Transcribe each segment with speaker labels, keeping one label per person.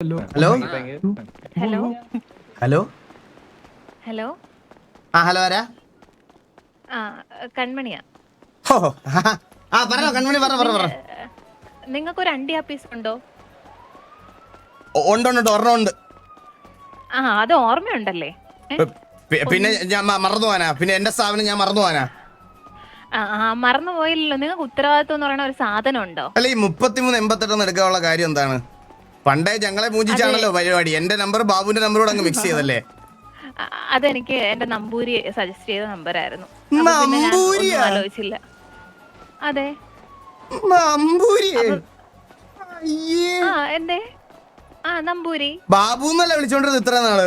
Speaker 1: Hello.
Speaker 2: Hello?
Speaker 3: Hello?
Speaker 2: Hello?
Speaker 3: ആ hello ആരാ?
Speaker 2: ആ കൺമണിയാ.
Speaker 3: ഹോ ആ, പറഞ്ഞോ കൺമണി പറഞ്ഞോ പറഞ്ഞോ പറഞ്ഞോ.
Speaker 2: നിങ്ങൾക്ക് ഒരു അണ്ടി ആപ്പീസ് ഉണ്ടോ?
Speaker 3: ഉണ്ട് ഉണ്ട് ഉണ്ട്, ഒരെണ്ണം ഉണ്ട്.
Speaker 2: ആ അത് ഓർമ്മയുണ്ടല്ലേ?
Speaker 3: പിന്നെ ഞാൻ മറന്നു പോവാനാ. പിന്നെ എന്റെ സ്ഥാപനം ഞാൻ മറന്നു പോവാനാ.
Speaker 2: ആ ആ, മറന്നുപോയില്ലല്ലോ നിങ്ങൾക്ക് ഉത്തരവാദിത്വം എന്ന് പറയുന്ന ഒരു സാധനം ഉണ്ടോ?
Speaker 3: അല്ല ഈ മുപ്പത്തിമൂന്ന് എൺപത്തെട്ടെന്ന് എടുക്കാനുള്ള കാര്യം എന്താണ്? പണ്ടേ ഞങ്ങളെ പൂജിച്ചാണല്ലോ പരിപാടി. എന്റെ നമ്പർ ബാബുവിന്റെ നമ്പറോട് അങ്ങ് മിക്സ് ചെയ്തല്ലേ?
Speaker 2: അതെനിക്ക് എന്റെ നമ്പൂരി സജസ്റ്റ് ചെയ്ത
Speaker 3: നമ്പർ
Speaker 2: ആയിരുന്നു ആലോചിച്ചില്ല. അതെ. ആ എന്തേ? ആ നമ്പൂരി.
Speaker 3: ബാബു എന്നല്ല വിളിച്ചോണ്ടിരുന്നത് ഇത്ര നാൾ?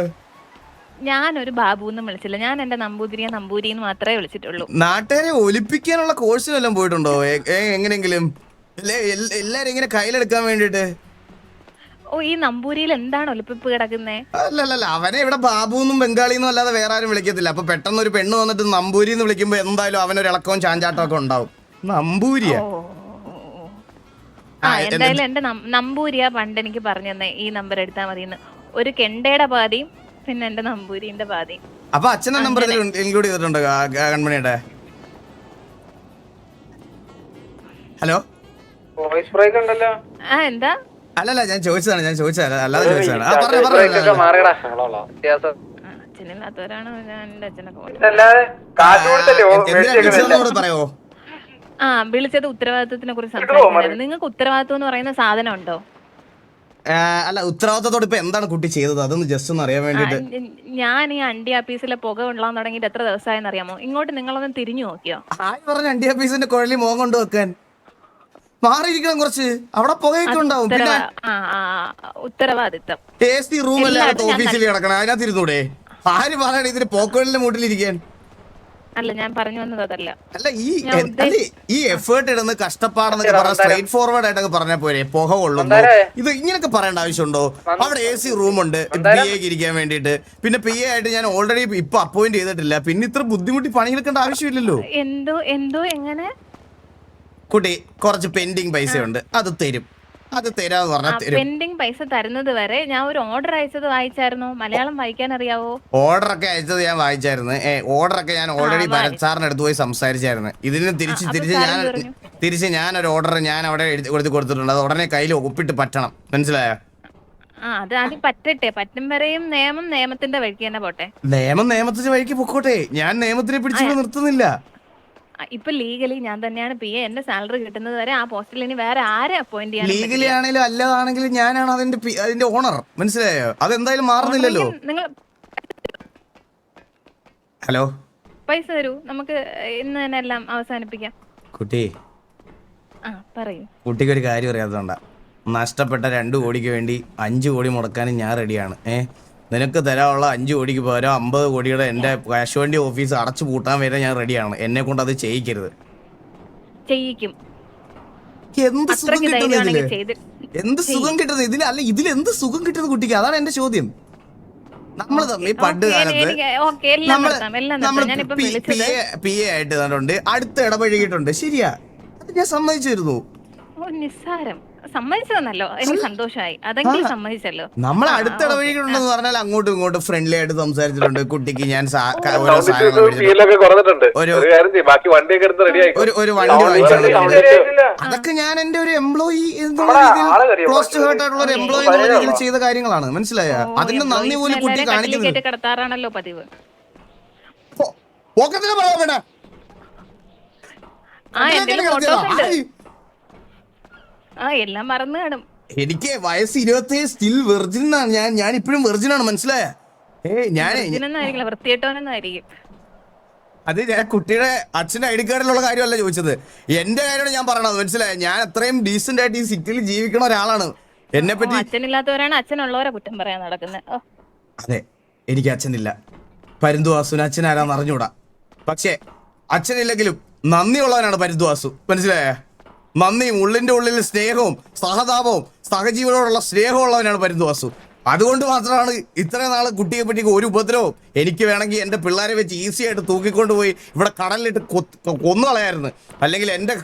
Speaker 2: ഞാനൊരു ബാബു എന്നും വിളിച്ചില്ല. ഞാൻ എന്റെ നമ്പൂതിരിയെ നമ്പൂരി എന്ന് മാത്രമേ വിളിച്ചിട്ടുള്ളൂ.
Speaker 3: നാട്ടുകാരെ ഒലിപ്പിക്കാനുള്ള കോഴ്സിനെല്ലാം പോയിട്ടുണ്ടോ? എങ്ങനെങ്കിലും എല്ലാരും ഇങ്ങനെ കയ്യിലെടുക്കാൻ വേണ്ടിട്ട്
Speaker 2: ഓ ഈ നമ്പൂരിയിൽ എന്താണോ ഇപ്പൊ കിടക്കുന്നത്
Speaker 3: അല്ലല്ല അവനെ ഇവിടെ ബാബു എന്നും ബംഗാളി എന്നും അല്ലാതെ വേറെ ആരും വിളിക്കത്തില്ല. അപ്പൊ പെട്ടെന്ന് ഒരു പെണ്ണ് വന്നിട്ട് നമ്പൂരി എന്ന് വിളിക്കുമ്പോ എന്തായാലും അവനൊരു ഇളക്കവും ചാഞ്ചാട്ടവും ഒക്കെ ഉണ്ടാവും. നമ്പൂരിയ? ആ,
Speaker 2: ആ
Speaker 3: എന്ത്-
Speaker 2: എന്തായാലും എന്റെ നമ്പൂരിയാ പണ്ട് എനിക്ക് പറഞ്ഞു തന്നെ ഈ നമ്പർ എടുത്താൽ മതി ഒരു കെണ്ടയുടെ പാതിയും പിന്നെ എന്റെ നമ്പൂരിന്റെ പാതിയും.
Speaker 3: അപ്പൊ അച്ഛന്റെ നമ്പർ ഇതിൽ ഇൻക്ലൂഡ് ചെയ്തിട്ടുണ്ട് കൺമണിയുടെ ഹലോ?
Speaker 4: വോയിസ് ബ്രേക്ക് ഉണ്ടല്ലോ.
Speaker 2: ആ എന്താ?
Speaker 3: അല്ലല്ല ഞാൻ ചോദിച്ചതാണ് ഞാൻ ചോദിച്ചതാണ് അല്ലാതെ ചോദിച്ചതാണ്. ആ പറഞ്ഞു പറഞ്ഞു
Speaker 2: അച്ഛനില്ലാത്തവരാണ് ഞാൻ എന്റെ
Speaker 3: കൂടെ പറയോ?
Speaker 2: ആ വിളിച്ചത് ഉത്തരവാദിത്വത്തിനെ കുറിച്ച് സംസാരിക്കുന്നത് നിങ്ങൾക്ക് ഉത്തരവാദിത്വം എന്ന് പറയുന്ന സാധനം ഉണ്ടോ?
Speaker 3: അല്ല ഉത്തരവാദിത്തത്തോട് ഇപ്പൊ എന്താണ് കുട്ടി ചെയ്തത്? അതൊന്ന് ജസ്റ്റ് ഒന്ന് അറിയാൻ
Speaker 2: വേണ്ടി
Speaker 3: വേണ്ടിട്ട്
Speaker 2: ഞാൻ ഈ അണ്ടി ആപ്പീസിലെ പുക കൊള്ളാൻ തുടങ്ങിയിട്ട് എത്ര ദിവസമായെന്ന് അറിയാമോ? ഇങ്ങോട്ട് നിങ്ങളൊന്ന് തിരിഞ്ഞു നോക്കിയോ?
Speaker 3: ആയി പറഞ്ഞ അണ്ടി ആഫീസിന്റെ കുഴലി മോൻ കൊണ്ട് വെക്കാൻ? മാറിയിരിക്കണം കുറച്ച്. അവിടെ പുകയൊക്കെ ഉണ്ടാവും. പിന്നെ
Speaker 2: ഉത്തരവാദിത്തം.
Speaker 3: എ സി റൂം അല്ലാത്ത ഓഫീസിൽ കിടക്കണം? അതിനകത്ത് ഇരുന്നൂടെ? ആര് പറയണ ഇതിന് പോക്കോളിന്റെ മൂട്ടിലിരിക്കാൻ
Speaker 2: അല്ല ഞാൻ പറഞ്ഞു വന്നത് അതല്ല.
Speaker 3: അല്ല ഈ ഈ എഫേർട്ട് ഇടുന്ന കഷ്ടപ്പാടെന്നൊക്കെ പറഞ്ഞ സ്ട്രൈറ്റ് ഫോർവേഡ് ആയിട്ടൊക്കെ പറഞ്ഞ പോരെ? പുക കൊള്ളുന്നു. ഇത് ഇങ്ങനൊക്കെ പറയേണ്ട ആവശ്യമുണ്ടോ? അവിടെ എ സി റൂം ഉണ്ട്. പി എക്ക് ഇരിക്കാൻ വേണ്ടിയിട്ട്. പിന്നെ പി എ ആയിട്ട് ഞാൻ ഓൾറെഡി ഇപ്പൊ അപ്പോയിന്റ് ചെയ്തിട്ടില്ല. പിന്നെ ഇത്ര ബുദ്ധിമുട്ടി പണിയെടുക്കേണ്ട ആവശ്യമില്ലല്ലോ.
Speaker 2: എന്തോ എന്തോ എങ്ങനെ?
Speaker 3: കുട്ടി കുറച്ച് പെൻഡിങ് പൈസ ഉണ്ട്. അത് തരും. അത് തരാന്ന് പറഞ്ഞാൽ തരും.
Speaker 2: പെൻഡിങ് പൈസ തരുന്നത് വരെ ഞാൻ ഒരു ഓർഡർ അയച്ചത് വായിച്ചായിരുന്നു. മലയാളം വായിക്കാൻ അറിയാവോ?
Speaker 3: ഓർഡർ ഒക്കെ അയച്ചത് ഞാൻ വായിച്ചായിരുന്നു. ഏ ഓർഡർ ഒക്കെ ഞാൻ ഓൾറെഡി ഭരത് സാറിന് അടുത്ത് പോയി സംസാരിച്ചായിരുന്നു. ഇതിന് തിരിച്ച് തിരിച്ച് ഞാൻ തിരിച്ച് ഞാൻ ഒരു ഓർഡർ ഞാൻ അവിടെ എഴുതി കൊടുത്ത് കൊടുത്തിട്ടുണ്ട്. അത് ഉടനെ കയ്യിൽ ഒപ്പിട്ട് പറ്റണം. മനസ്സിലായോ?
Speaker 2: അത് ആദ്യം പറ്റട്ടെ. പറ്റും വരെയും നിയമം നിയമത്തിന്റെ വഴിക്ക് തന്നെ പോട്ടെ.
Speaker 3: നിയമം നിയമത്തിന്റെ വഴിക്ക് പൊക്കോട്ടെ. ഞാൻ നിയമത്തിനെ പിടിച്ചു നിർത്തുന്നില്ല.
Speaker 2: ഇപ്പൊ ലീഗലി ഞാൻ തന്നെയാണ് പി എ എന്റെ സാലറി കിട്ടുന്നത് വരെ ആ പോസ്റ്റിൽ ഇനി വേറെ ആരെ അപ്പോയിന്റ് ചെയ്യാൻ
Speaker 3: ലീഗലി ആണെങ്കിലും അല്ലാതാണെങ്കിലും ഞാനാണ് അതിന്റെ പി- അതിന്റെ ഓണർ മനസ്സിലായോ? അതെന്തായാലും മാറുന്നില്ലല്ലോ.
Speaker 2: നിങ്ങൾ
Speaker 3: ഹലോ
Speaker 2: പൈസ തരൂ. നമുക്ക് ഇന്ന് തന്നെ എല്ലാം അവസാനിപ്പിക്കാം.
Speaker 3: കുട്ടി.
Speaker 2: ആ പറയൂ.
Speaker 3: കുട്ടിക്ക് ഒരു കാര്യം അറിയാത്തതുകൊണ്ടാ. നഷ്ടപ്പെട്ട രണ്ട് കോടിക്ക് വേണ്ടി അഞ്ച് കോടി മുടക്കാനും ഞാൻ റെഡിയാണ് ഏ? നിനക്ക് തരാനുള്ള അഞ്ച് കോടിക്ക് പകരം അമ്പത് കോടിയുടെ എന്റെ കാശുവണ്ടി ഓഫീസ് അടച്ചു പൂട്ടാൻ വരെ ഞാൻ റെഡിയാണ് എന്നെ കൊണ്ട് അത് ചെയ്യിക്കരുത്.
Speaker 2: ചെയ്യിക്കും.
Speaker 3: എന്ത് സുഖം
Speaker 2: അത്രയ്ക്ക്
Speaker 3: കിട്ടുന്നു
Speaker 2: ഇതിൽ?
Speaker 3: എന്ത് സുഖം കിട്ടുന്നത് ഇതിൽ അല്ല ഇതിൽ എന്ത് സുഖം കിട്ടുന്നത് കുട്ടിക്ക്? അതാണ് എന്റെ ചോദ്യം. നമ്മൾ തമ്മിൽ പണ്ട് കാലത്ത് നമ്മൾ നമ്മൾ
Speaker 2: നമ്മൾ
Speaker 3: പി എ ആയിട്ട് തന്നിട്ടുണ്ട് അടുത്ത് ഇടപഴകിയിട്ടുണ്ട്. ശരിയാ. അത് ഞാൻ സമ്മതിച്ചിരുന്നു.
Speaker 2: നിസ്സാരം. സമ്മതിച്ചതെന്നല്ലോ. എനിക്ക് സന്തോഷമായി. അതെങ്കിലും സമ്മതിച്ചല്ലോ.
Speaker 3: നമ്മൾ അടുത്ത ഇടപഴകിയിട്ടുണ്ടെന്ന് പറഞ്ഞാൽ അങ്ങോട്ടും ഇങ്ങോട്ടും ഫ്രണ്ട്ലി ആയിട്ട് സംസാരിച്ചിട്ടുണ്ട്. കുട്ടിക്ക് ഞാൻ ഓരോ സാധനങ്ങൾ. ഒരു- വണ്ടി വാങ്ങിച്ചു അതൊക്കെ ഞാൻ എന്റെ ഒരു എംപ്ലോയി ക്ലോസ് ടു ഹേർട്ട് ആയിട്ടുള്ള ഒരു എംപ്ലോയി എന്നുള്ള രീതിയിൽ ചെയ്ത കാര്യങ്ങളാണ്. മനസ്സിലായ? അതിന്റെ നന്ദി പോലും കുട്ടി
Speaker 2: കട്ടിലിൽ കിടത്താറാണല്ലോ പതിവ്.
Speaker 3: പോക്കത്തിനെ പറയാൻ വേണ്ട
Speaker 2: ആ എന്തെങ്കിലും. ഫോട്ടോസ് ഉണ്ട്? ആ എല്ലാം മറന്നു കാണും.
Speaker 3: എനിക്ക് വയസ്സ് ഇരുപത്തി സ്റ്റിൽ വെർജിൻ ആണ് ഞാൻ ഞാൻ ഇപ്പോഴും വെർജിൻ ആണ് മനസ്സിലായ? ഏ ഞാൻ
Speaker 2: ഇതിനൊന്നായിരിക്കില്ല
Speaker 3: അത് ഞാൻ കുട്ടിയുടെ അച്ഛന്റെ ഐ ഡി കാർഡിലുള്ള കാര്യമല്ല ചോദിച്ചത്. എന്റെ കാര്യമാണ് ഞാൻ പറയണത് മനസ്സിലായ? ഞാൻ അത്രയും ഡീസെന്റ് ആയിട്ട് ഈ സിറ്റിയിൽ ജീവിക്കുന്ന ഒരാളാണ്. എന്നെ പറ്റി
Speaker 2: അച്ഛനില്ലാത്തവരാണ് അച്ഛനുള്ളവരെ കുറ്റം പറയാൻ നടക്കുന്നത്
Speaker 3: അതെ എനിക്ക് അച്ഛനില്ല. പരുന്തുവാസുവിന് അച്ഛൻ ആരാന്ന് അറിഞ്ഞൂടാ പക്ഷേ അച്ഛനില്ലെങ്കിലും നന്ദിയുള്ളവനാണ് പരുന്തുവാസു മനസ്സിലായ? നന്ദിയും ഉള്ളിന്റെ ഉള്ളിൽ സ്നേഹവും സഹതാപവും സഹജീവനോടുള്ള സ്നേഹമുള്ളവനാണ് പരുന്തുവാസു. അതുകൊണ്ട് മാത്രമാണ് ഇത്രയും നാൾ കുട്ടിയെ പറ്റി ഒരു ഉപദ്രവം എനിക്ക് വേണമെങ്കിൽ എന്റെ പിള്ളേരെ വെച്ച് ഈസി ആയിട്ട് തൂക്കിക്കൊണ്ട് പോയി ഇവിടെ കടലിലിട്ട് കൊന്നു കളയായിരുന്നു. അല്ലെങ്കിൽ എന്റെ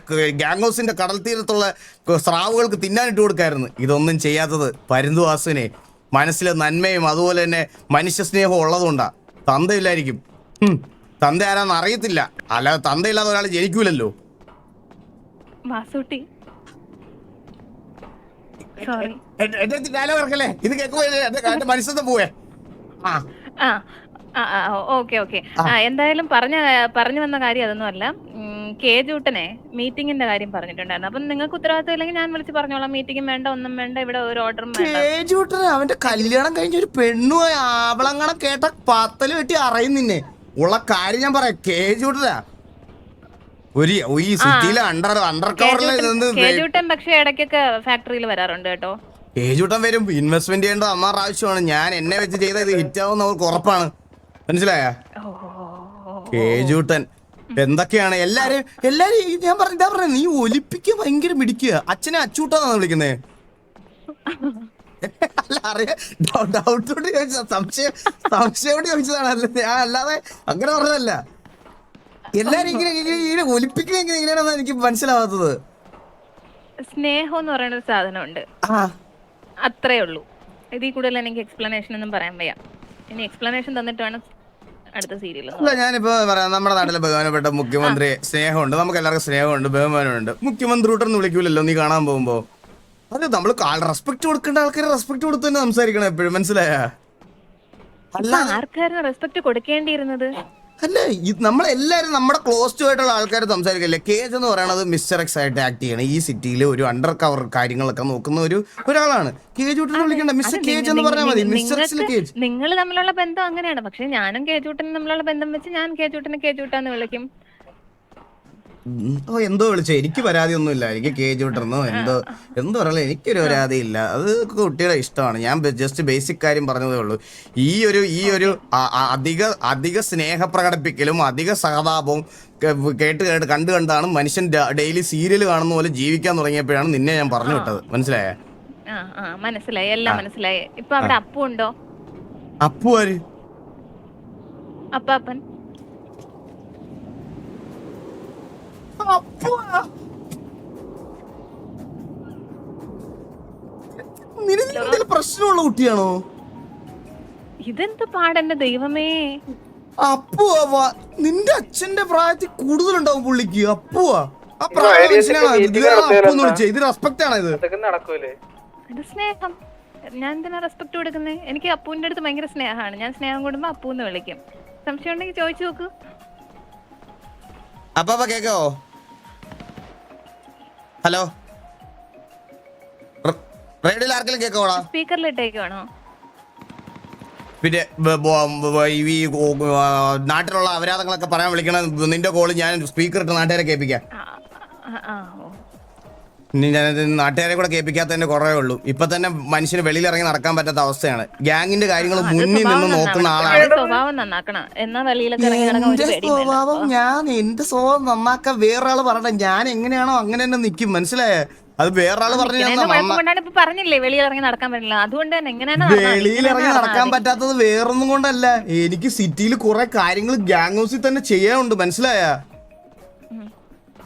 Speaker 3: ഗ്യാങ് ഹൗസിന്റെ കടൽ തീരത്തുള്ള സ്രാവുകൾക്ക് തിന്നാനിട്ട് കൊടുക്കായിരുന്നു. ഇതൊന്നും ചെയ്യാത്തത് പരുന്തുവാസുവിനെ. മനസ്സിലെ നന്മയും അതുപോലെ തന്നെ മനുഷ്യ സ്നേഹവും ഉള്ളതുകൊണ്ടാണ് തന്തയില്ലായിരിക്കും. തന്ത ആരാന്ന് അറിയത്തില്ല. അല്ലാതെ തന്തയില്ലാതെ ഒരാൾ ജനിക്കൂലല്ലോ.
Speaker 2: വാസൂട്ടി സോറി
Speaker 3: എന്റെ ഡയലോഗ് ഇറക്കല്ലേ? ഇത് കേൾക്കുമ്പോ പോവേ. ആ.
Speaker 2: Okay okay. എന്തായാലും പറഞ്ഞ പറഞ്ഞു വന്ന കാര്യം അതൊന്നുമല്ല. അല്ല കെ ജൂട്ടനെ മീറ്റിംഗിന്റെ കാര്യം പറഞ്ഞിട്ടുണ്ടായിരുന്നു. അപ്പം നിങ്ങൾക്ക് ഉത്തരവാദിത്തം ഇല്ലെങ്കിൽ ഞാൻ വിളിച്ച് പറഞ്ഞോളാം. മീറ്റിംഗ് വേണ്ട ഒന്നും വേണ്ട ഇവിടെ ഒരു ഓർഡറും വേണ്ട.
Speaker 3: അവന്റെ കല്യാണം കഴിഞ്ഞ ഒരു പെണ്ണു ആവളങ്ങളെ കേട്ട പത്തൽ വെട്ടി അറിയുന്നിന്നെ ഉള്ള കാര്യം ഞാൻ പറയാം. കേജൂട്ടനാ. ഒരു ഈ സിറ്റിയിലെ അണ്ടർ അണ്ടർ കവറിൽ നിന്ന്
Speaker 2: കേജൂട്ടൻ പക്ഷെ ഇടയ്ക്കൊക്കെ ഫാക്ടറിയിൽ വരാറുണ്ട് കേട്ടോ.
Speaker 3: കേജൂട്ടൻ വരും. ഇൻവെസ്റ്റ്മെന്റ് അമ്മാർ ആവശ്യമാണ് ഞാൻ എന്നെ വെച്ച് ചെയ്ത ഇത് ഹിറ്റ് ആവുന്ന അവർക്ക് ഉറപ്പാണ്. മനസ്സിലായ? കേജൂട്ടൻ. എന്തൊക്കെയാണ്? എല്ലാരും എല്ലാരും ഞാൻ പറഞ്ഞ ഇതാ പറഞ്ഞ നീ ഒലിപ്പിക്കുക ഭയങ്കര മിടിക്കുക. അച്ഛനെ അച്ചൂട്ടാന്നാണ് വിളിക്കുന്നേ. അല്ല അറിയാ ഡൗട്ട് ചോദിച്ച സംശയം സംശയം കൊണ്ട് ചോദിച്ചതാണ് അല്ലേ ഞാൻ അല്ലാതെ അങ്ങനെ പറഞ്ഞതല്ല. എല്ലാരും ഇങ്ങനെ ഇങ്ങനെ ഒലിപ്പിക്കുന്ന എങ്ങനെയാണെന്ന് എനിക്ക് മനസ്സിലാവാത്തത്.
Speaker 2: സ്നേഹം എന്ന് പറയുന്ന ഒരു സാധനമുണ്ട്. അത്രേ ഉള്ളൂ. ഇതിൽ കൂടുതൽ എനിക്ക് എക്സ്പ്ലനേഷൻ ഒന്നും പറയാൻ വയ്യ. ഇനി എക്സ്പ്ലനേഷൻ തന്നിട്ട് വേണം അടുത്ത സീരിയൽ
Speaker 3: അല്ല ഞാനിപ്പോ പറയാം നമ്മുടെ നാട്ടിലെ ബഹുമാനപ്പെട്ട മുഖ്യമന്ത്രി സ്നേഹമുണ്ട്. നമുക്ക് എല്ലാവർക്കും സ്നേഹമുണ്ട് ബഹുമാനമുണ്ട്. മുഖ്യമന്ത്രി കൂട്ടൊന്നും വിളിക്കൂലല്ലോ നീ കാണാൻ പോകുമ്പോ. അത് നമ്മൾ റെസ്പെക്ട് കൊടുക്കേണ്ട ആൾക്കാരെ റെസ്പെക്ട് കൊടുത്ത് തന്നെ സംസാരിക്കണം എപ്പോഴും. മനസ്സിലായ?
Speaker 2: ആർക്കായിരുന്നു റെസ്പെക്ട് കൊടുക്കേണ്ടിയിരുന്നത്?
Speaker 3: അല്ല നമ്മളെല്ലാവരും നമ്മളെല്ലാരും നമ്മുടെ ക്ലോസ് ടു ആയിട്ടുള്ള ആൾക്കാർ സംസാരിക്കില്ലേ? കേജ് എന്ന് പറയുന്നത് മിസ്റ്റർ എക്സ് ആയിട്ട് ആക്ട് ചെയ്യണം. ഈ സിറ്റിയിൽ ഒരു അണ്ടർ കവർ കാര്യങ്ങളൊക്കെ നോക്കുന്ന ഒരു ഒരാളാണ്. കേജ് വിളിക്കണ്ട. മിസ്റ്റർ കേജ് എന്ന് പറഞ്ഞാൽ മതി. മിസ്റ്റർ എക്സിൽ കേജ്
Speaker 2: നിങ്ങൾ തമ്മിലുള്ള ബന്ധം അങ്ങനെയാണ്. പക്ഷെ ഞാനും കേജൂട്ടനും തമ്മിലുള്ള ബന്ധം വെച്ച് ഞാൻ കേജ് കേജൂട്ടാന്ന് വിളിക്കും
Speaker 3: ഉം. ഓ എന്തോ വിളിച്ചു? എനിക്ക് പരാതി ഒന്നുമില്ല എനിക്ക് കേജ് വിട്ടിരുന്നോ? എന്തോ എന്തോ പറയല എനിക്കൊരു പരാതിയില്ല. അത് കുട്ടിയുടെ ഇഷ്ടമാണ്. ഞാൻ ജസ്റ്റ് ബേസിക് കാര്യം പറഞ്ഞതേ ഉള്ളൂ. ഈ ഒരു ഈ ഒരു അ- അ- അധിക സ്നേഹ പ്രകടിപ്പിക്കലും അധിക സഹതാപവും കേട്ട് കേട്ട് കണ്ടു കണ്ടാണ് മനുഷ്യൻ ഡെയിലി സീരിയൽ കാണുന്ന പോലെ ജീവിക്കാൻ തുടങ്ങിയപ്പോഴാണ് നിന്നെ ഞാൻ പറഞ്ഞു വിട്ടത്. മനസ്സിലായേ?
Speaker 2: മനസ്സിലായി. എല്ലാം മനസ്സിലായി. ഇപ്പൊ അവിടെ അപ്പു ഉണ്ടോ?
Speaker 3: അപ്പു ആര്?
Speaker 2: അപ്പാപ്പൻ
Speaker 3: അപ്പുവാ? നിനക്ക് പ്രശ്നമുള്ള കുട്ടിയാണോ?
Speaker 2: ഇതെന്ത് പാടന്റെ ദൈവമേ?
Speaker 3: അപ്പുവാ നിന്റെ അച്ഛന്റെ പ്രായത്തിൽ കൂടുതലുണ്ടാവും പുള്ളിക്ക്. അപ്പുവാ. ആ പ്രായ മനുഷ്യനാണ്? ഇത്. ഇതാണ് അപ്പു എന്ന് വിളിച്ചത്. ഇത് റെസ്പെക്ട് ആണ് ഇത്
Speaker 2: ഇത് സ്നേഹം. ഞാൻ എന്തിനാ റെസ്പെക്ട് കൊടുക്കുന്നത് എനിക്ക് അപ്പുവിന്റെ അടുത്ത് ഭയങ്കര സ്നേഹമാണ്. ഞാൻ സ്നേഹം കൂടുമ്പോ അപ്പു എന്ന് വിളിക്കും. സംശയം ഉണ്ടെങ്കിൽ ചോദിച്ചു നോക്കൂ.
Speaker 3: അപ്പൊ കേക്കോ? ഹലോ. റേഡിയോയിൽ ആർക്കെങ്കിലും കേക്കോടാ
Speaker 2: സ്പീക്കറിൽ ഇട്ടേക്കുവാണോ
Speaker 3: പിന്നെ ഈ നാട്ടിലുള്ള അപരാധങ്ങളൊക്കെ പറയാൻ വിളിക്കണം നിന്റെ കോൾ ഞാൻ സ്പീക്കർ ഇട്ട് നാട്ടുകാരെ കേൾപ്പിക്കാം. ഇനി ഞാനത് നാട്ടുകാരെ കൂടെ കേൾപ്പിക്കാത്തതിന്റെ കുറവേ ഉള്ളൂ. ഇപ്പൊ തന്നെ മനുഷ്യന് വെളിയിൽ ഇറങ്ങി നടക്കാൻ പറ്റാത്ത അവസ്ഥയാണ്. ഗ്യാങ്ങിന്റെ കാര്യങ്ങൾ മുന്നിൽ നിന്ന് നോക്കുന്ന. ആളാണ്.
Speaker 2: സ്വഭാവം നന്നാക്കണം. എന്നാ വെളിയിലൊക്കെ ഇറങ്ങി നടക്കാൻ ഒരു
Speaker 3: എന്റെ
Speaker 2: പേടിയും വേണ്ട.
Speaker 3: സ്വഭാവം ഞാൻ എന്റെ സ്വഭാവം നന്നാക്കാൻ വേറൊരാൾ പറഞ്ഞ ഞാൻ എങ്ങനെയാണോ അങ്ങനെ തന്നെ നിക്കും. മനസ്സിലായേ? അത് വേറൊരാൾ പറഞ്ഞു ഞാൻ
Speaker 2: ഇതിനെ
Speaker 3: നന്നാ-
Speaker 2: കുഴപ്പം കൊണ്ടാണ് ഇപ്പൊ പറഞ്ഞില്ലേ വെളിയിൽ ഇറങ്ങി നടക്കാൻ പറ്റില്ല. അതുകൊണ്ട് തന്നെ എങ്ങനെയാണ്
Speaker 3: വെളിയിൽ ഇറങ്ങി നടക്കാൻ പറ്റാത്തത് വേറൊന്നും കൊണ്ടല്ല. എനിക്ക് സിറ്റിയിൽ കുറെ കാര്യങ്ങൾ ഗ്യാങ് ഹൗസിൽ തന്നെ ചെയ്യാനുണ്ട്. മനസ്സിലായ?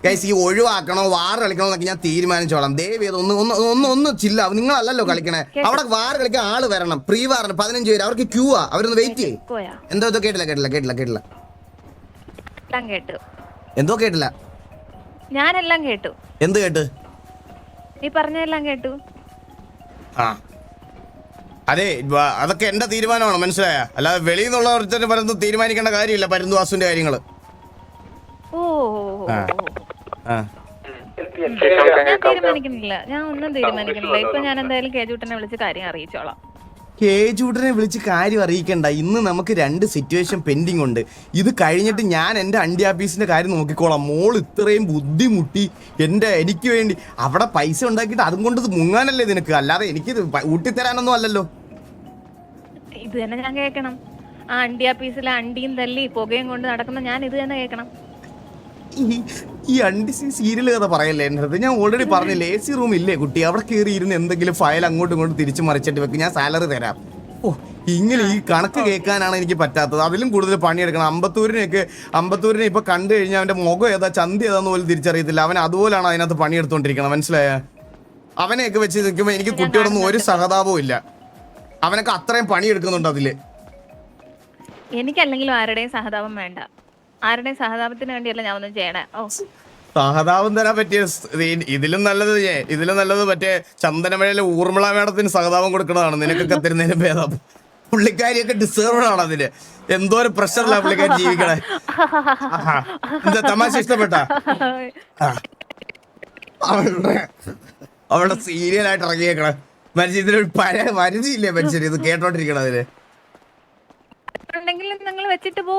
Speaker 3: ഗൈസ് ഈ ഒഴിവാക്കണോ വാർ കളിക്കണോ എന്നൊക്കെ ഞാൻ തീരുമാനിച്ചോളാം. ദേവി അത് ഒന്ന് ഒന്ന് ഒന്ന് ഒന്ന് ചില്ല നിങ്ങളല്ലല്ലോ കളിക്കണേ. അവിടെ വാർ കളിക്കാൻ ആൾ വരണം. പ്രീ വാറിന് പതിനഞ്ച് പേര്. അവർക്ക് ക്യൂ ആ. അവരൊന്ന് വെയിറ്റ് ചെയ്യും. എന്തോ എന്തോ കേട്ടില്ല കേട്ടില്ല കേട്ടില്ല കേട്ടില്ല. എന്തോ കേട്ടില്ല.
Speaker 2: ഞാനെല്ലാം കേട്ടു.
Speaker 3: എന്ത് കേട്ടു?
Speaker 2: നീ പറഞ്ഞതെല്ലാം കേട്ടു.
Speaker 3: ആ. അതെ അതൊക്കെ എന്റെ തീരുമാനമാണ് മനസ്സിലായ? അല്ലാതെ വെളിയിൽ നിന്നുള്ള ഒരുത്തന്നെ തീരുമാനിക്കേണ്ട കാര്യമില്ല പരുന്തു വാസുവിന്റെ കാര്യങ്ങൾ
Speaker 2: ഓ. ഞാൻ തീരുമാനിക്കുന്നില്ല. ഞാൻ ഒന്നും തീരുമാനിക്കുന്നില്ല. ഇപ്പൊ ഞാൻ എന്തായാലും കേജൂട്ടനെ വിളിച്ച് കാര്യം അറിയിച്ചോളാം.
Speaker 3: കേജൂട്ടനെ വിളിച്ച് കാര്യം അറിയിക്കണ്ട. ഇന്ന് നമുക്ക് രണ്ട് സിറ്റുവേഷൻ പെൻഡിങ് ഉണ്ട്. ഇത് കഴിഞ്ഞിട്ട് ഞാൻ എന്റെ അണ്ടി ആഫീസിന്റെ കാര്യം നോക്കിക്കോളാം. മോൾ ഇത്രയും ബുദ്ധിമുട്ടി എന്റെ എനിക്ക് വേണ്ടി അവിടെ പൈസ ഉണ്ടാക്കിയിട്ട് അതും കൊണ്ട് മുങ്ങാനല്ലേ നിനക്ക്? അല്ലാതെ എനിക്ക് ഊട്ടിത്തരാനൊന്നും അല്ലല്ലോ.
Speaker 2: ഇത് തന്നെ ഞാൻ കേൾക്കണം. ആ അണ്ടി ആഫീസിലെ അണ്ടിയും തല്ലി പുകയും കൊണ്ട് നടക്കുന്ന ഞാൻ ഇത് തന്നെ കേൾക്കണം.
Speaker 3: ഈ- ഈ അണ്ടി സീരിയൽ കഥ പറയല്ലേ എന്റെ അടുത്ത്? ഞാൻ ഓൾറെഡി പറഞ്ഞില്ലേ എ സി റൂം ഇല്ലേ കുട്ടി? അവിടെ കയറി ഇരുന്ന് എന്തെങ്കിലും ഫയൽ അങ്ങോട്ടും ഇങ്ങോട്ടും തിരിച്ചു മറിച്ചിട്ട് വെക്കും. ഞാൻ സാലറി തരാം. ഓ ഇങ്ങനെ ഈ കണക്ക് കേൾക്കാനാണ് എനിക്ക് പറ്റാത്തത്. അതിലും കൂടുതൽ പണിയെടുക്കണം. അമ്പത്തൂരിനെയൊക്കെ അമ്പത്തൂരിനെ ഇപ്പൊ കണ്ടു കഴിഞ്ഞാൽ അവന്റെ മുഖം ഏതാ ചന്തി ഏതാന്ന് പോലും തിരിച്ചറിയത്തില്ല. അവൻ അതുപോലാണ് അതിനകത്ത് പണിയെടുത്തോണ്ടിരിക്കണം മനസ്സിലായ? അവനെയൊക്കെ വെച്ച് നിൽക്കുമ്പോൾ എനിക്ക് കുട്ടിയോടൊന്നും ഒരു സഹതാപവും ഇല്ല. അവനൊക്കെ അത്രയും പണിയെടുക്കുന്നുണ്ട് അതിൽ.
Speaker 2: എനിക്കല്ലെങ്കിലും ആരുടെയും സഹതാപം വേണ്ട. ആരുടെയും സഹതാപത്തിന് വേണ്ടിയല്ല ഞാൻ ഒന്നും ചെയ്യണേ. ഓ.
Speaker 3: സഹതാപം തരാൻ പറ്റിയ സ് ഇതിലും നല്ലത് ഞാൻ- ഇതിലും നല്ലത് മറ്റേ ചന്ദനമഴയിലെ ഊർമിള മേടത്തിന് സഹതാപം കൊടുക്കുന്നതാണ്. നിനക്കൊക്കെ തരുന്നതിന് ഭേദം പുള്ളിക്കാരിയൊക്കെ ഡിസേർവഡ് ആണ് അതിന് എന്തോ ഒരു പ്രഷറിലാ പുള്ളിക്കാരി ജീവിക്കണേ. ആഹാ. എന്താ തമാശ ഇഷ്ടപ്പെട്ട? അവളുടെ അവളുടെ സീരിയലായിട്ട് ഇറങ്ങിയേക്കണേ. മനുഷ്യ ഇതിനൊരു പഴയ പരിധിയില്ലേ മനുഷ്യർ ഇത് കേട്ടോണ്ടിരിക്കണം അതിന്
Speaker 2: ഉണ്ടെങ്കിൽ നിങ്ങൾ വെച്ചിട്ട് പോ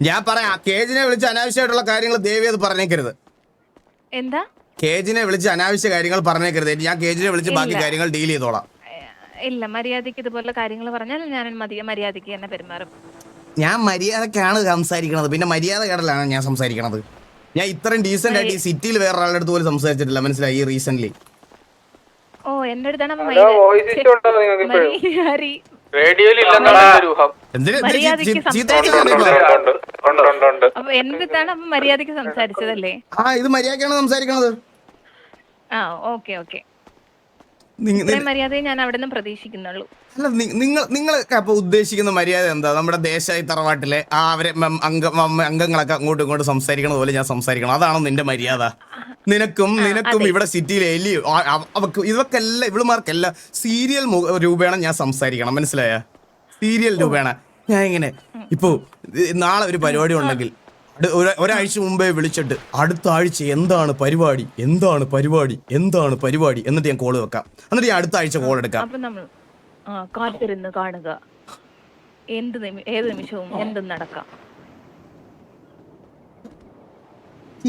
Speaker 3: ഞാൻ പറയാം കേജിനെ വിളിച്ച് അനാവശ്യമായിട്ടുള്ള കാര്യങ്ങൾ ദേവി അത് പറഞ്ഞേക്കരുത്.
Speaker 2: എന്താ?
Speaker 3: കേജിനെ വിളിച്ച് അനാവശ്യ കാര്യങ്ങൾ പറഞ്ഞേക്കരുത്. ഞാൻ കേജിനെ വിളിച്ച് ബാക്കി കാര്യങ്ങൾ ഡീൽ ചെയ്തോളാം.
Speaker 2: ഇല്ല മര്യാദയ്ക്ക് ഇതുപോലെ കാര്യങ്ങൾ പറഞ്ഞാൽ ഞാൻ മതി മര്യാദയ്ക്ക് തന്നെ പെരുമാറും.
Speaker 3: ഞാൻ മര്യാദക്കാണ് സംസാരിക്കണത്. പിന്നെ മര്യാദ കേടലാണ് ഞാൻ സംസാരിക്കണത്. ഞാൻ ഇത്രയും ഡീസെന്റ് ആയിട്ട് ഈ സിറ്റിയിൽ വേറെ ആളുടെ അടുത്ത് പോലും സംസാരിച്ചിട്ടില്ല. മനസ്സിലായി? ഈ റീസെന്റ്
Speaker 2: ഓ എന്റെ അടുത്താണ് അപ്പൊ
Speaker 4: ഹലോ വോയിസ് ഇഷ്യൂ ഉണ്ടോ നിങ്ങൾക്ക് ഇപ്പോഴും
Speaker 2: മര്യാദ
Speaker 4: റേഡിയോയിൽ ഒരു ഊഹം
Speaker 3: എന്തിന് എന്തിന്
Speaker 2: മര്യാദയ്ക്ക്
Speaker 3: ചീ- ചീത്ത
Speaker 2: സംസാരിക്കണം.
Speaker 3: വിളിച്ചാണോ ഇപ്പൊ?
Speaker 4: ഉണ്ട് ഉണ്ട് ഉണ്ട് ഉണ്ട്
Speaker 2: അപ്പൊ എന്റെ അടുത്താണ് അപ്പൊ മര്യാദയ്ക്ക് സംസാരിച്ചതല്ലേ?
Speaker 3: ആ ഇത് മര്യാദക്കാണ് സംസാരിക്കണത്.
Speaker 2: ആ ഓക്കെ ഓക്കെ. മര്യാദയെ ഞാൻ അവിടെ നിന്ന് പ്രതീക്ഷിക്കുന്നുള്ളൂ.
Speaker 3: അല്ല നി- നിങ്ങൾ അപ്പൊ ഉദ്ദേശിക്കുന്ന മര്യാദ എന്താ? നമ്മുടെ ദേശായി തറവാട്ടിലെ ആ അവരെ അംഗ അംഗങ്ങളൊക്കെ അങ്ങോട്ടും ഇങ്ങോട്ടും സംസാരിക്കണ പോലെ ഞാൻ സംസാരിക്കണം. അതാണ് നിന്റെ മര്യാദ. നിനക്കും നിനക്കും ഇവിടെ സിറ്റിയിലെ എലി അവക്ക് ഇവക്കെല്ലാം ഇവളുമാർക്കെല്ലാം സീരിയൽ രൂപേണം ഞാൻ സംസാരിക്കണം. മനസ്സിലായ? സീരിയൽ രൂപേണ. ഞാൻ ഇങ്ങനെ ഇപ്പോ നാളെ ഒരു പരിപാടി ഉണ്ടെങ്കിൽ ഒരാഴ്ച മുമ്പേ വിളിച്ചിട്ട് അടുത്ത ആഴ്ച എന്താണ് പരിപാടി? എന്താണ് പരിപാടി? എന്താണ് പരിപാടി? എന്നിട്ട് ഞാൻ കോൾ വെക്കാം. എന്നിട്ട് ഞാൻ അടുത്ത ആഴ്ച കോൾ എടുക്കാം.
Speaker 2: അപ്പൊ നമ്മൾ ആ കാത്തിരുന്ന് കാണുക. എന്ത് നിമി ഏത് നിമിഷവും എന്തും നടക്കാം.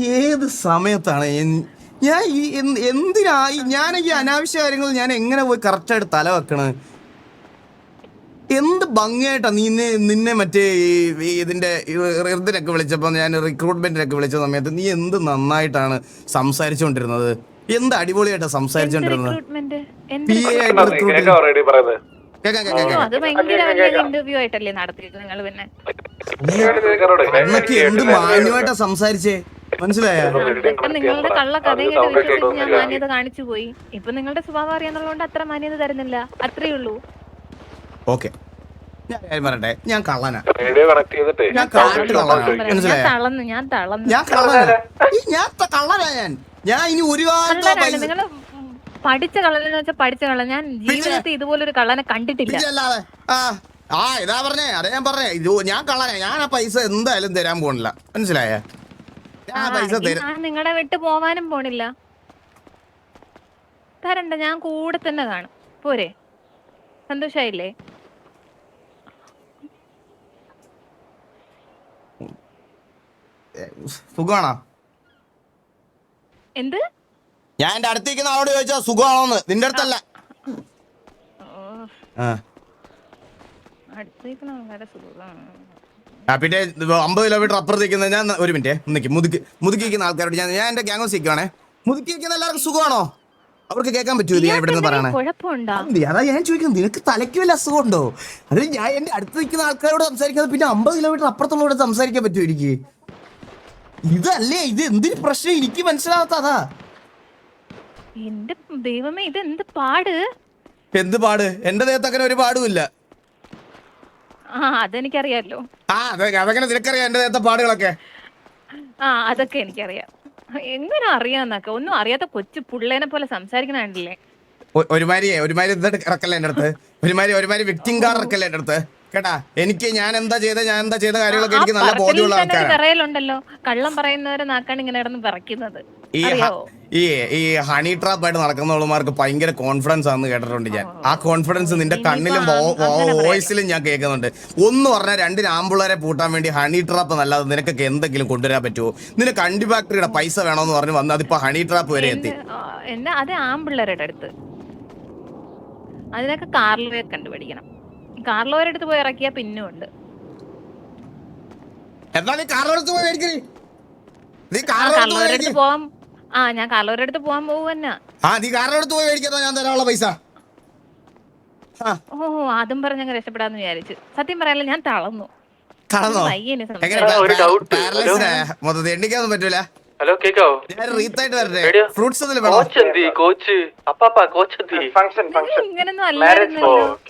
Speaker 3: ഏത് സമയത്താണ് എൻ- ഞാൻ ഈ എന്ത്- എന്തിനാ ഞാൻ ഈ അനാവശ്യ കാര്യങ്ങൾ ഞാൻ എങ്ങനെ പോയി കറക്റ്റായിട്ട് തല വെക്കണത് എന്ത് ഭംഗിയായിട്ടാ നീ നിന്നെ മറ്റേ ഇതിന്റെ ഇതിനൊക്കെ വിളിച്ചപ്പോ ഞാൻ റിക്രൂട്ട്മെന്റിനൊക്കെ വിളിച്ച സമയത്ത് നീ എന്ത് നന്നായിട്ടാണ് സംസാരിച്ചുകൊണ്ടിരുന്നത് എന്ത് അടിപൊളിയായിട്ടാ സംസാരിച്ചുകൊണ്ടിരുന്നത് പി എ ആയിട്ട്
Speaker 2: പിന്നെ?
Speaker 3: അന്നൊക്കെ എന്ത് മാന്യമായിട്ടാ സംസാരിച്ചേ? മനസ്സിലായോ?
Speaker 2: നിങ്ങളുടെ കള്ള കഥയൊക്കെ കേട്ട് ഞാൻ മാന്യത കാണിച്ചു പോയി. ഇപ്പൊ നിങ്ങളുടെ സ്വഭാവം അറിയാന്നുള്ളതുകൊണ്ട് അത്ര മാന്യത തരുന്നില്ല. അത്രേ ഉള്ളൂ
Speaker 3: ഓക്കെ. ഞാൻ കാര്യം പറയട്ടെ ഞാൻ കള്ളനാ.
Speaker 4: റേഡിയോ കണക്ട് ചെയ്തിട്ട്.
Speaker 3: ഞാൻ
Speaker 2: ഞാൻ
Speaker 3: മനസ്സിലായ?
Speaker 2: ഞാൻ
Speaker 3: ഞാൻ കള്ളനാ. ഈ ഞാൻ ത- കള്ളനാ ഞാൻ. ഞാൻ ഇനി ഒരുപാട്
Speaker 2: കള്ളനാണ്
Speaker 3: പൈസ
Speaker 2: നിങ്ങൾ പഠിച്ച കള്ളനെന്ന് വെച്ചാൽ പഠിച്ച കള്ളൻ ഞാൻ ജീവിതത്തിൽ ഇതുപോലൊരു കള്ളനെ കണ്ടിട്ടില്ല.
Speaker 3: പിന്നല്ലാതെ ആ ആ ഇതാ പറഞ്ഞേ അതെ ഞാൻ പറഞ്ഞേ. ഇത് ഞാൻ കള്ളനാ. ഞാൻ ആ പൈസ എന്തായാലും തരാൻ പോണില്ല. മനസ്സിലായ? ഞാൻ ആ പൈസ
Speaker 2: ഇനി
Speaker 3: തരും
Speaker 2: ഞാൻ നിങ്ങളെ വിട്ട് പോവാനും പോണില്ല. തരണ്ട ഞാൻ കൂടെ തന്നെ കാണും. പോരെ? സന്തോഷായില്ലേ?
Speaker 3: സുഖമാണോ
Speaker 2: എന്ത്?
Speaker 3: ഞാൻ എന്റെ അടുത്തേക്ക് ആളോട് ചോദിച്ചാ സുഖമാണോന്ന്. നിന്റെ അടുത്തല്ല. പിന്നെ അമ്പത് കിലോമീറ്റർ അപ്പുറത്തേക്ക് ഞാൻ ഒരു മിനിറ്റ് നിൽക്കും മുതുക്കി മുതുക്കി നിൽക്കുന്ന ആൾക്കാരോട് ഞാൻ ഞാൻ എന്റെ ഗ്യാങ് സിക്കുവാണേ മുതുക്കി നിൽക്കുന്ന എല്ലാവർക്കും സുഖമാണോ? അവർക്ക് കേൾക്കാൻ പറ്റുമോ ഇത് ഞാൻ ഇവിടെ നിന്ന് പറയണേ. അതാ ഞാൻ ചോദിക്കുന്നത്. നിനക്ക് തലയ്ക്ക് വല്ല അസുഖമുണ്ടോ? അതിൽ ഞാൻ എന്റെ അടുത്ത് നിൽക്കുന്ന ആൾക്കാരോട് സംസാരിക്കാതെ പിന്നെ അമ്പത് കിലോമീറ്റർ അപ്പുറത്തുള്ളവരോട് സംസാരിക്കാൻ പറ്റുമോ എനിക്ക് ഇതല്ലേ ഇത്? എന്തിന് പ്രശ്നം? എനിക്ക് മനസ്സിലാവാത്തതാ.
Speaker 2: എന്റെ ദൈവമേ ഇത് എന്ത് പാട്?
Speaker 3: എന്ത് പാട്? എന്റെ ദേഹത്ത് അങ്ങനെ ഒരു പാടുമില്ല
Speaker 2: ആ അതെനിക്കറിയാലോ.
Speaker 3: ആ അതെ അതങ്ങനെ നിനക്കറിയാം എന്റെ ദേഹത്തെ പാടുകളൊക്കെ.
Speaker 2: ആ അതൊക്കെ എനിക്കറിയാം. എങ്ങനെ അറിയാന്നൊക്കെ? ഒന്നും അറിയാത്ത കൊച്ചു പുള്ളേനെ പോലെ സംസാരിക്കണല്ലേ ഒരുമാരിയെ
Speaker 3: ഒരുമാരി ഒരുമാതിരി ഒരുമാതിരി ഇതൊക്കെ ഇറക്കല്ലേ എന്റെ അടുത്ത്? ഒരുമാതിരി ഒരുമാതിരി വിക്ടിം കാർഡ് ഇറക്കല്ലേ എന്റെ അടുത്ത്? കേട്ടാ എനിക്ക് ഞാൻ എന്താ ചെയ്ത ഞാൻ എന്താ ചെയ്ത കാര്യങ്ങളൊക്കെ എനിക്ക് നല്ല ബോധ്യമുള്ള
Speaker 2: തന്നെ ഒരു
Speaker 3: ആൾക്കാരാണ്
Speaker 2: കള്ളം പറയുന്നവരെ നാക്കാണ് ഇങ്ങനെ കിടന്ന് പറക്കുന്നത്
Speaker 3: ഈ ഈ ഈ ഹണി ട്രാപ്പ് ആയിട്ട് നടക്കുന്നവളുമാർക്ക് ഭയങ്കര കോൺഫിഡൻസ് ആണെന്ന് കേട്ടിട്ടുണ്ട് ഞാൻ. ആ കോൺഫിഡൻസ് നിന്റെ കണ്ണിലും വോയിസിലും ഞാൻ കേൾക്കുന്നുണ്ട്. ഒന്ന് പറഞ്ഞാൽ രണ്ട് ആമ്പിള്ളേരെ പൂട്ടാൻ വേണ്ടി ഹണി ട്രാപ്പ് നല്ലത് നിനക്കൊക്കെ എന്തെങ്കിലും കൊണ്ടുവരാൻ പറ്റുമോ നിനക്ക് അണ്ടി ഫാക്ടറിയുടെ പൈസ വേണമെന്ന് പറഞ്ഞ് വന്ന് അതിപ്പോ ഹണി ട്രാപ്പ് വരെ എത്തി.
Speaker 2: അത് ആമ്പിള്ളേരുടെ അടുത്ത്. അതിനൊക്കെ കാറിലൊക്കെ കണ്ടുപിടിക്കണം. കാർലോയുടെ അടുത്ത് പോയി ഇറക്കിയ പിന്നും ഉണ്ട്.
Speaker 3: എന്നാ നീ പോയി മേടിക്കേ നീ.
Speaker 2: കാർലോയുടെ അടുത്ത് പോവാൻ ആ ഞാൻ കാർലോയുടെ അടുത്ത് പോവാൻ പോവുന്ന
Speaker 3: ആ നീ കാറിനടുത്ത് പോയി മേടിക്കാത്തോ ഞാൻ തരാനുള്ള പൈസ. ആ.
Speaker 2: ഓ അതും പറഞ്ഞങ്ങ് രക്ഷപ്പെടാന്ന് വിചാരിച്ചു. സത്യം പറയാല്ല ഞാൻ തളർന്നു.
Speaker 3: തളർന്നോ? എങ്ങനെ
Speaker 4: ഒരു
Speaker 3: ഡൗട്ട് മൊത്തത്തിൽ എണ്ണിക്കാനൊന്നും പറ്റൂല.
Speaker 4: ഹലോ കേക്കാവോ?
Speaker 3: ഞാൻ റീത്തായിട്ട് വരട്ടെ? ഫ്രൂട്ട്സ് ഒന്നും
Speaker 4: കോച്ച് എന്തി കോച്ച്. അപ്പാപ്പ കോച്ച് എന്തി ഫംഗ്ഷൻ
Speaker 2: നിങ്ങൾ ഇങ്ങനൊന്നും അല്ലായിരുന്നു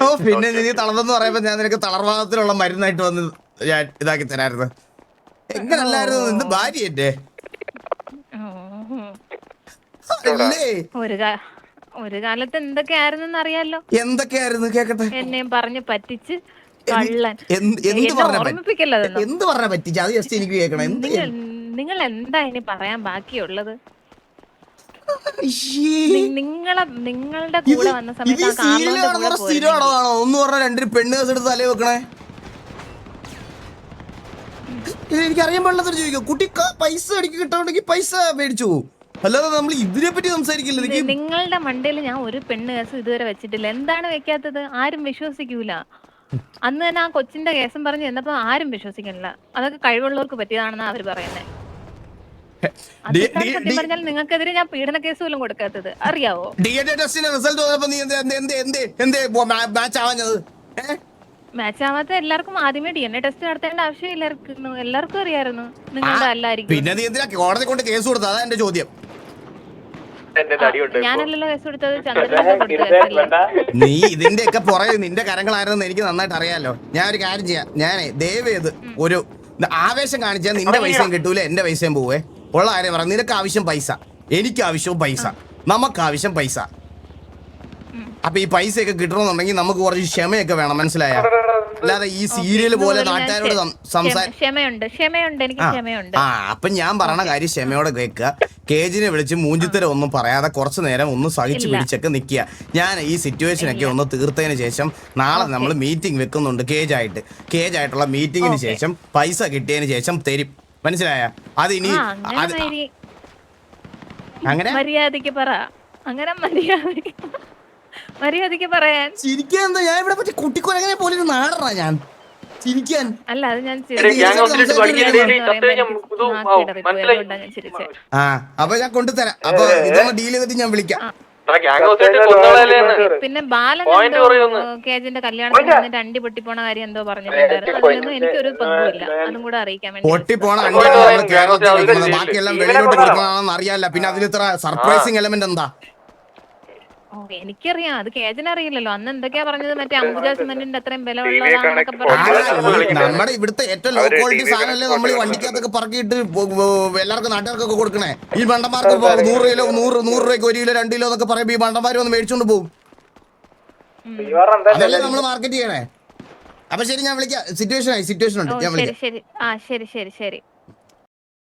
Speaker 3: ഓ പിന്നെ നീ തളർന്നെന്ന് പറയുമ്പോ ഞാൻ നിനക്ക് തളർവാദത്തിലുള്ള മരുന്നായിട്ട് വന്ന് ഞാൻ ഇതാക്കി തരായിരുന്നു. എങ്ങനല്ലായിരുന്നു? നിന്റെ ഭാര്യ എന്റെ
Speaker 2: ഒരു കാലത്ത് എന്തൊക്കെയായിരുന്നു അറിയാലോ
Speaker 3: എന്തൊക്കെയായിരുന്നു? കേക്കട്ടെ.
Speaker 2: എന്നെയും പറഞ്ഞു പറ്റിച്ച് കള്ളൻ.
Speaker 3: എന്ത് പറഞ്ഞ എന്ത് പറഞ്ഞ പറ്റിച്ച അത് ജസ്റ്റ് എനിക്ക് കേൾക്കണം. എന്ത്
Speaker 2: നിങ്ങൾ എന്താ ഇനി പറയാൻ ബാക്കിയുള്ളത്. നിങ്ങളെ നിങ്ങളുടെ കൂടെ വന്ന സമയത്ത്
Speaker 3: ഒന്ന് പറഞ്ഞ രണ്ടൊരു പെണ്ണ് കേസ് എടുത്ത് തലേ വെക്കണേ. ഇത് എനിക്ക് അറിയാൻ പാടില്ലാത്തൊരു ചോദിക്കും. കുട്ടി പൈസ അടിക്ക് പൈസ മേടിച്ചു? അല്ലാതെ നമ്മൾ ഇതിനെ പറ്റി സംസാരിക്കില്ല
Speaker 2: നിങ്ങളുടെ മണ്ടയിൽ ഞാൻ ഒരു പെണ്ണ് കേസ് ഇതുവരെ വെച്ചിട്ടില്ല. എന്താണ് വെക്കാത്തത്? ആരും വിശ്വസിക്കൂല. അന്ന് തന്നെ ആ കൊച്ചിന്റെ കേസും പറഞ്ഞ് ചെന്നപ്പോ ആരും വിശ്വസിക്കണില്ല അതൊക്കെ കഴിവുള്ളവർക്ക് പറ്റിയതാണെന്നാ അവർ പറയുന്നത് സത്യം പറഞ്ഞാൽ നിങ്ങൾക്കെതിരെ ഞാൻ പീഡന കേസ് പോലും കൊടുക്കാത്തത്. അറിയാവോ?
Speaker 3: റിസൾട്ട് വന്നപ്പോ നീ മാച്ച് ആവാഞ്ഞത്
Speaker 2: മാച്ച് ആവാത്ത എല്ലാവർക്കും ആദ്യമേ ഡി എൻ എ ടെസ്റ്റ് നടത്തേണ്ട ആവശ്യം എല്ലാവർക്കും എല്ലാവർക്കും അറിയായിരുന്നു. നിങ്ങളുടെ അല്ലായിരിക്കും.
Speaker 3: പിന്നെ നീ എന്തിനാ കോടതി കൊണ്ട് കേസ് കൊടുത്തത്? എന്റെ ചോദ്യം.
Speaker 2: ഞാനല്ലല്ലോ കേസ് കൊടുത്തത്.
Speaker 3: നീ ഇതിന്റെ ഒക്കെ പുറകെ നിന്റെ കരങ്ങളായിരുന്നു എനിക്ക് നന്നായിട്ട് അറിയാലോ. ഞാൻ ഒരു കാര്യം ചെയ്യാം. ഞാനേ ദയവ് ചെയ്ത് ഒരു ആവേശം കാണിച്ചാൽ നിന്റെ പൈസയും കിട്ടൂല എന്റെ പൈസയും പോവേ. ഉള്ള കാര്യം പറ നിനക്ക് ആവശ്യം പൈസ. എനിക്ക് ആവശ്യവും പൈസ. നമുക്ക് ആവശ്യം പൈസ. അപ്പൊ ഈ പൈസയൊക്കെ കിട്ടണമെന്നുണ്ടെങ്കിൽ നമുക്ക് കുറച്ച് ക്ഷമയൊക്കെ വേണം മനസ്സിലായ? അല്ലാതെ ഈ സീരിയൽ പോലെ നാട്ടുകാരോട്
Speaker 2: ക്ഷമയുണ്ട് ക്ഷമയുണ്ട് എനിക്ക് ക്ഷമയുണ്ട്.
Speaker 3: ആ അപ്പൊ ഞാൻ പറയണ കാര്യം ക്ഷമയോടെ കേൾക്കുക. കേജിനെ വിളിച്ച് മൂഞ്ചിത്തരം ഒന്നും പറയാതെ കുറച്ചു നേരം ഒന്ന് സഹിച്ചു. പിടിച്ചൊക്കെ നിൽക്കുക. ഞാൻ ഈ സിറ്റുവേഷൻ ഒക്കെ ഒന്ന് തീർത്തതിന് ശേഷം നാളെ നമ്മൾ മീറ്റിംഗ് വെക്കുന്നുണ്ട് കേജ് ആയിട്ട് കേജ് ആയിട്ടുള്ള മീറ്റിംഗിന് ശേഷം പൈസ കിട്ടിയതിന് ശേഷം തരും. മനസ്സിലായ? അത് ഇനി
Speaker 2: അങ്ങനെ മര്യാദയ്ക്ക് പറ. അങ്ങനെ മര്യാദയ്ക്ക് മര്യാദയ്ക്ക് പറയാൻ.
Speaker 3: ചിരിക്കാൻ എന്താ ഞാൻ ഇവിടെ പറ്റി കുട്ടിക്കൊരങ്ങനെ പോലെ ഒരു നാടറാ ഞാൻ. ചിരിക്കാൻ.
Speaker 2: അല്ല അത് ഞാൻ
Speaker 3: ആ അപ്പൊ ഞാൻ കൊണ്ടുതരാം. അപ്പൊ ഇതൊന്ന് ഡീൽ ചെയ്തിട്ട് ഞാൻ വിളിക്കാം.
Speaker 2: പിന്നെ ബാലൻ. കേജിന്റെ കല്യാണത്തിന് വന്നിട്ട് അണ്ടി പൊട്ടിപ്പോണ കാര്യം എന്തോ പറഞ്ഞിട്ടുണ്ടായിരുന്നു. അതിലൊന്നും എനിക്കൊരു പങ്കുമില്ല. അതും കൂടെ അറിയിക്കാൻ വേണ്ടി
Speaker 3: പൊട്ടിപ്പോണ. ബാക്കിയെല്ലാം വെളിയിലോട്ട് കൊടുക്കണമെന്ന് അറിയാല്ല. പിന്നെ അതിലിത്ര ഇത്ര സർപ്രൈസിങ് എലമെന്റ് എന്താ?
Speaker 2: ഓ, എനിക്കറിയാം. അത് കേജൻ അറിയില്ലല്ലോ. അന്ന് എന്തൊക്കെയാ പറഞ്ഞത്? മറ്റേ അംബുജ സിമന്റിന്റെ അത്രയും
Speaker 3: വില
Speaker 2: പറഞ്ഞു
Speaker 3: നമ്മുടെ ഇവിടുത്തെ ഏറ്റവും ലോ ക്വാളിറ്റി സാധനമല്ലേ നമ്മൾ ഈ വണ്ടിക്കകത്തൊക്കെ പറക്കിയിട്ട് എല്ലാവർക്കും നാട്ടുകാർക്കൊക്കെ കൊടുക്കണേ. ഈ ബണ്ടന്മാർക്ക് ഇപ്പൊ നൂറ് കിലോ നൂറ് നൂറ് രൂപയ്ക്ക് ഒരു കിലോ രണ്ട് കിലോ എന്നൊക്കെ പറയുമ്പോ ഈ ബണ്ടന്മാർ വന്ന് മേടിച്ചോണ്ട് പോകും അതല്ലേ നമ്മൾ മാർക്കറ്റ് ചെയ്യണേ. അപ്പൊ ശരി ഞാൻ വിളിക്കാം. സിറ്റുവേഷൻ ആയി സിറ്റുവേഷൻ ഉണ്ട്. ഞാൻ വിളിക്കാം.
Speaker 2: ശരി ശരി. ആ ശരി ശരി ശരി.